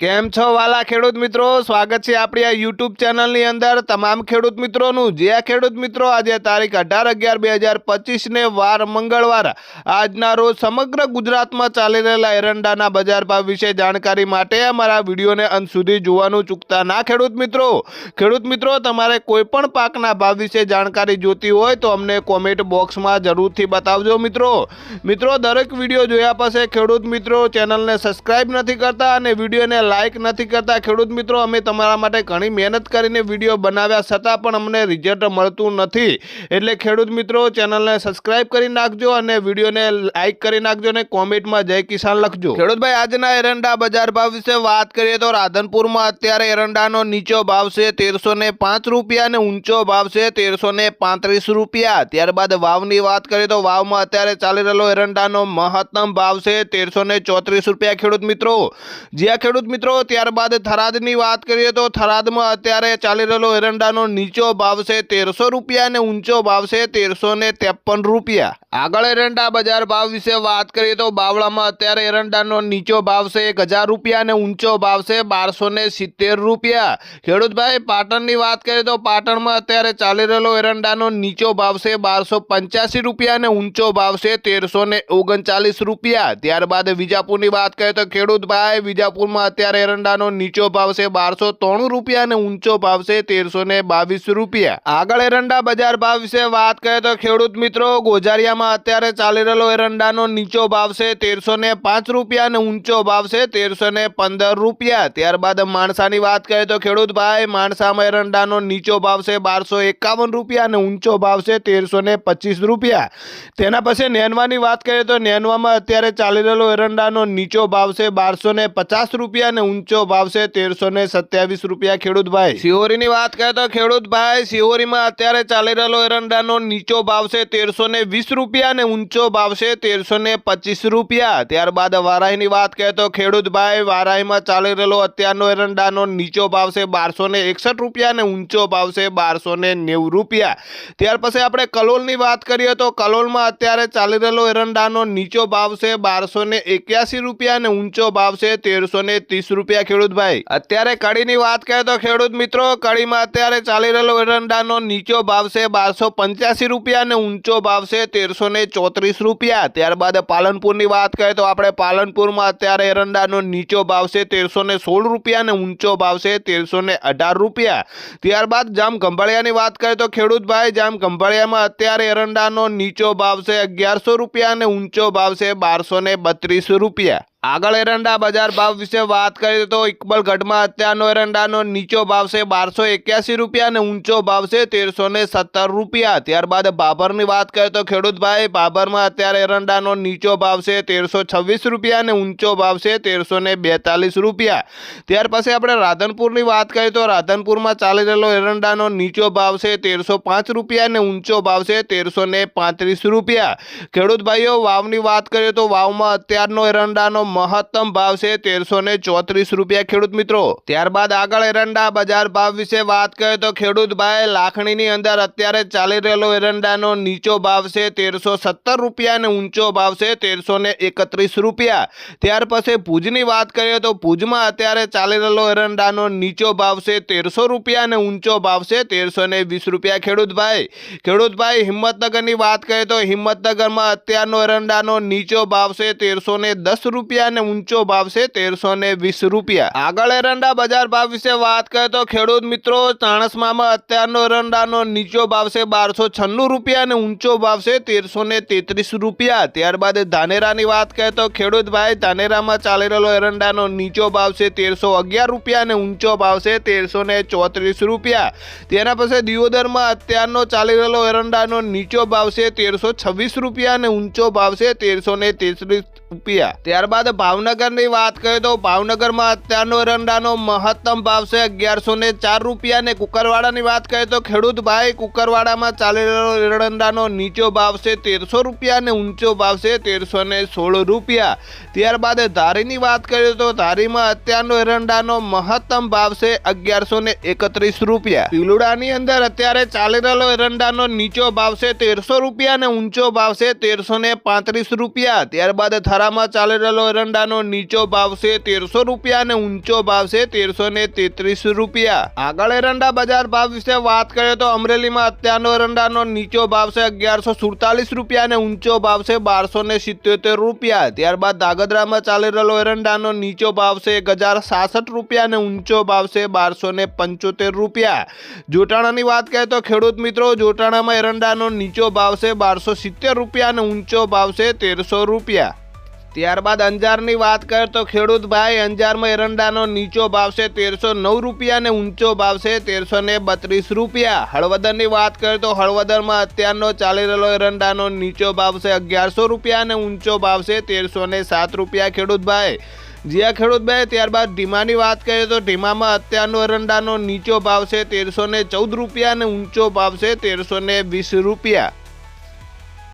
કેમ છો વાલા ખેડૂત મિત્રો? સ્વાગત છે આપણી આ યુટ્યુબ ચેનલની અંદર તમામ ખેડૂત મિત્રોનું. જે આ ખેડૂત મિત્રો આજે તારીખ અઢાર અગિયાર બે હજાર પચીસને વાર મંગળવાર આજના રોજ સમગ્ર ગુજરાતમાં ચાલી રહેલા એરંડાના બજાર ભાવ વિશે જાણકારી માટે અમારા વિડીયોને અંત સુધી જોવાનું ચૂકતા ના ખેડૂત મિત્રો. ખેડૂત મિત્રો, તમારે કોઈપણ પાકના ભાવ વિશે જાણકારી જોતી હોય તો અમને કોમેન્ટ બોક્સમાં જરૂરથી બતાવજો મિત્રો. મિત્રો, દરેક વીડિયો જોયા પછી ખેડૂત મિત્રો ચેનલને સબસ્ક્રાઈબ નથી કરતા અને વિડીયોને લાઇક નથી કરતા ખેડૂત મિત્રો, અમે તમારા માટે ઘણી મહેનત કરીને વીડિયો બનાવ્યા છતાં પણ અમને રિઝલ્ટ મળતું નથી. એટલે ખેડૂત મિત્રો, ચેનલને સબસ્ક્રાઇબ કરી નાખજો અને વિડીયોને લાઇક કરી નાખજો અને કોમેન્ટમાં જય કિસાન લખજો. ખેડૂતભાઈ, આજના એરંડા બજાર ભાવ વિશે વાત કરીએ તો રાધનપુરમાં અત્યારે એરંડાનો નીચો ભાવ છે તેરસો પાંચ રૂપિયા અને ઊંચો ભાવ છે તેરસો પાંત્રીસ રૂપિયા. ત્યારબાદ વાવની વાત કરીએ તો વાવમાં અત્યારે ચાલી રહેલો એરંડાનો મહત્તમ ભાવ છે તેરસો ચોત્રીસ રૂપિયા. ખેડૂત મિત્રો, જ્યાં ખેડૂત મિત્રો ત્યારબાદ થરાદની વાત કરીએ તો થરાદમાં અત્યારે ચાલી રહેલો એરંડાનો નીચો ભાવ છે તેરસો રૂપિયા અને ઊંચો ભાવ છે તેરસો ને ત્રેપન રૂપિયા. આગળ એરંડા બજાર ભાવ વિશે વાત કરીએ તો બાવળામાં અત્યારે એરંડાનો નીચો ભાવ છે એક હજાર રૂપિયા અને ઊંચો ભાવ છે બારસો ને સિત્તેર રૂપિયા. ખેડૂતભાઈ, પાટણની વાત કરીએ તો પાટણમાં અત્યારે ચાલી રહેલો એરંડાનો નીચો ભાવ છે બારસો પંચ્યાસી રૂપિયા અને ઊંચો ભાવ છે તેરસો ને ઓગણચાલીસ રૂપિયા. ત્યારબાદ વિજાપુરની વાત કરીએ તો ખેડૂતભાઈ, વિજાપુરમાં અત્યારે એરંડાનો નીચો ભાવ છે બારસો ત્રણું રૂપિયા અને ઊંચો ભાવ છે તેરસો ને બાવીસ રૂપિયા. આગળ એરંડા બજાર ભાવ વિશે વાત કરીએ તો ખેડૂત મિત્રો, ગોજારિયામાં અત્યારે ચાલી રહેલો એરંડાનો નીચો ભાવ છે તેરસો ને પાંચ રૂપિયા અને ઊંચો ભાવ છે તેરસો ને પંદર રૂપિયા. ત્યારબાદ માણસાની વાત કરીએ તો ખેડૂતભાઈ માણસામાં એરંડાનો નીચો ભાવ છે બારસો એકાવન રૂપિયા અને ઊંચો ભાવ છે તેરસો ને પચીસ રૂપિયા. તેના પછી નેનવાની વાત કરીએ તો નેનવામાં અત્યારે ચાલી રહેલો એરંડાનો નીચો ભાવ છે બારસો ને પચાસ રૂપિયા અને ઊંચો ભાવ છે તેરસો ને સત્યાવીસ રૂપિયા ખેડૂતભાઈ શિહોરીની વાત કરીએ તો ખેડૂતભાઈ સિહોરીમાં અત્યારે ચાલી રહેલો એરંડાનો નીચો ભાવ છે તેરસો ને વીસ રૂપિયા અને ઊંચો ભાવ છે તેરસો ને પચીસ રૂપિયા. ત્યારબાદ વારાહીની વાત કરીએ તો ખેડૂતભાઈ વારાહીમાં ચાલી રહેલો અત્યારનો એરંડાનો નીચો ભાવ છે બારસો ને એકસઠ રૂપિયા અને ઊંચો ભાવ છે બારસો ને નેવું રૂપિયા. ત્યાર પછી આપણે કલોલની વાત કરીએ તો કલોલમાં અત્યારે ચાલી રહેલો એરંડાનો નીચો ભાવ છે બારસો ને એક્યાસી રૂપિયા અને ઊંચો ભાવ છે તેરસો ને ત્રીસ રૂપિયા ખેડૂતભાઈ અત્યારે કડીની વાત કરીએ તો ખેડૂત મિત્રો, કડીમાં અત્યારે ચાલી રહેલો એરંડાનો નીચો ભાવ છે બારસો પંચ્યાસી રૂપિયા અને ઊંચો ભાવ છે તેરસો ને ચોત્રીસ રૂપિયા. ત્યારબાદ પાલનપુરની વાત કરીએ તો આપણે પાલનપુરમાં અત્યારે એરંડાનો નીચો ભાવ છે તેરસો ને સોળ રૂપિયા અને ઊંચો ભાવ છે તેરસો ને અઢાર રૂપિયા. ત્યારબાદ જામ ગંભાળિયાની વાત કરીએ તો ખેડૂતભાઈ જામ ગંભાળિયામાં અત્યારે એરંડાનો નીચો ભાવ છે અગિયારસો રૂપિયા અને ઊંચો ભાવ છે બારસો બત્રીસ રૂપિયા. આગળ એરંડા બજાર ભાવ વિશે વાત કરીએ તો ઇકબલગઢમાં અત્યારનો એરંડાનો નીચો ભાવ છે બારસો એક્યાસી રૂપિયા અને ઊંચો ભાવ છે તેરસો ને સત્તર રૂપિયા. ત્યારબાદ બાબરની વાત કરીએ તો ખેડૂતભાઈ બાબરમાં અત્યારે એરંડાનો નીચો ભાવ છે તેરસો છવ્વીસ રૂપિયા અને ઊંચો ભાવ છે તેરસો ને બેતાલીસ રૂપિયા. ત્યાર પછી આપણે રાધનપુરની વાત કરીએ તો રાધનપુરમાં ચાલી રહેલો એરંડાનો નીચો ભાવ છે તેરસો પાંચ રૂપિયા અને ઊંચો ભાવ છે તેરસો ને પાંત્રીસ રૂપિયા. ખેડૂત ભાઈઓ વાવની વાત કરીએ તો વાવમાં અત્યારનો એરંડાનો મહત્તમ ભાવ છે તેરસો ને ચોત્રીસ રૂપિયા ખેડૂત મિત્રો. ત્યારબાદ આગળ એરંડા બજાર ભાવ વિશે વાત કરીએ તો ખેડૂત ભાઈ લાખણીની અંદર અત્યારે ચાલી રહેલો એરંડાનો નીચો ભાવ છે તેરસો સત્તર રૂપિયા અને ઊંચો ભાવ છે તેરસો ને એકત્રીસ રૂપિયા. ત્યાર પછી ભુજની વાત કરીએ તો ભુજમાં અત્યારે ચાલી રહેલો એરંડાનો નીચો ભાવ છે તેરસો રૂપિયા અને ઊંચો ભાવ છે તેરસો ને વીસ રૂપિયા ખેડૂતભાઈ ખેડૂતભાઈ હિંમતનગરની વાત કરીએ તો હિંમતનગરમાં અત્યારનો એરંડાનો નીચો ભાવ છે તેરસો ને દસ રૂપિયા અને ઊંચો ભાવ છે તેરસો ને વીસ રૂપિયા. આગળ એરંડા બજાર ભાવ વિશે વાત કરીએ તો ખેડૂત મિત્રો ચાણસમામાં અત્યારનો એરંડાનો નીચો ભાવ છે બારસો છન્નું રૂપિયા અને ઊંચો ભાવ છે તેરસો ને તેત્રીસ રૂપિયા. ત્યારબાદ ધાનેરાની વાત કરીએ તો ખેડૂત ભાઈ, ધાનેરામાં ચાલી રહેલો એરંડાનો નીચો ભાવ છે તેરસો અગિયાર રૂપિયા અને ઊંચો ભાવ છે તેરસો ને ચોત્રીસ રૂપિયા. તેના પછી દિયોદરમાં અત્યારનો ચાલી રહેલો એરંડાનો નીચો ભાવ છે તેરસો છવ્વીસ રૂપિયા અને ઊંચો ભાવ છે તેરસો ને તેત્રીસ રૂપિયા. ત્યારબાદ ભાવનગરની વાત કરીએ તો ભાવનગરમાં અત્યારનો એરંડાનો મહત્તમ ભાવ છે અગિયારસો ને ચાર રૂપિયા અને કુકરવાડાની વાત કરીએ તો ખેડૂત ભાઈ કુકરવાડામાં ચાલી રહેલો એરંડાનો નીચો ભાવ છે તેરસો રૂપિયા અને ઊંચો ભાવ છે તેરસો ને સોળ રૂપિયા. ત્યારબાદ ધારીની વાત કરીએ તો ધારીમાં અત્યારનો એરંડાનો મહત્તમ ભાવ છે અગિયારસો ને એકત્રીસ રૂપિયા. પીલુડાની અંદર અત્યારે ચાલી રહેલો એરંડાનો નીચો ભાવ છે તેરસો રૂપિયા અને ઊંચો ભાવ છે તેરસો ને પાંત્રીસ રૂપિયા. ત્યારબાદ થરા ચાલી રહેલો એરંડાનો નીચો ભાવ છે તેરસો રૂપિયા અને ઊંચો ભાવ છે તેરસો ને તેત્રીસ રૂપિયા. આગળ એરંડા બજાર ભાવ વિશે વાત કરીએ તો અમરેલીમાં અત્યારનો એરંડાનો નીચો ભાવ છે અગિયારસો સુડતાલીસ રૂપિયા અને ઊંચો ભાવ છે બારસો ને સિત્યોતેર રૂપિયા. ત્યારબાદ ધાગધ્રામાં ચાલી રહેલો એરંડાનો નીચો ભાવ છે એક હજાર સાસઠ રૂપિયા અને ઊંચો ભાવ છે બારસો ને પંચોતેર રૂપિયા. જોટાણાની વાત કરીએ તો ખેડૂત મિત્રો, જોટાણામાં એરંડાનો નીચો ભાવ છે બારસો સિત્તેર રૂપિયા અને ઊંચો ભાવ છે તેરસો રૂપિયા. ત્યારબાદ અંજારની વાત કરીએ તો ખેડૂત ભાઈ અંજારમાં એરંડાનો નીચો ભાવ છે તેરસો નવ રૂપિયા અને ઊંચો ભાવ છે તેરસો ને બત્રીસ રૂપિયા. હળવદરની વાત કરીએ તો હળવદરમાં અત્યારનો ચાલી રહેલો એરંડાનો નીચો ભાવ છે અગિયારસો રૂપિયા અને ઊંચો ભાવ છે તેરસો ને સાત રૂપિયા ખેડૂત ભાઈ જ્યાં ખેડૂત ભાઈ ત્યારબાદ ઢીમાની વાત કરીએ તો ઢીમામાં અત્યારનો એરંડાનો નીચો ભાવ છે તેરસો ને ચૌદ રૂપિયા અને ઊંચો ભાવ છે તેરસો ને વીસ રૂપિયા.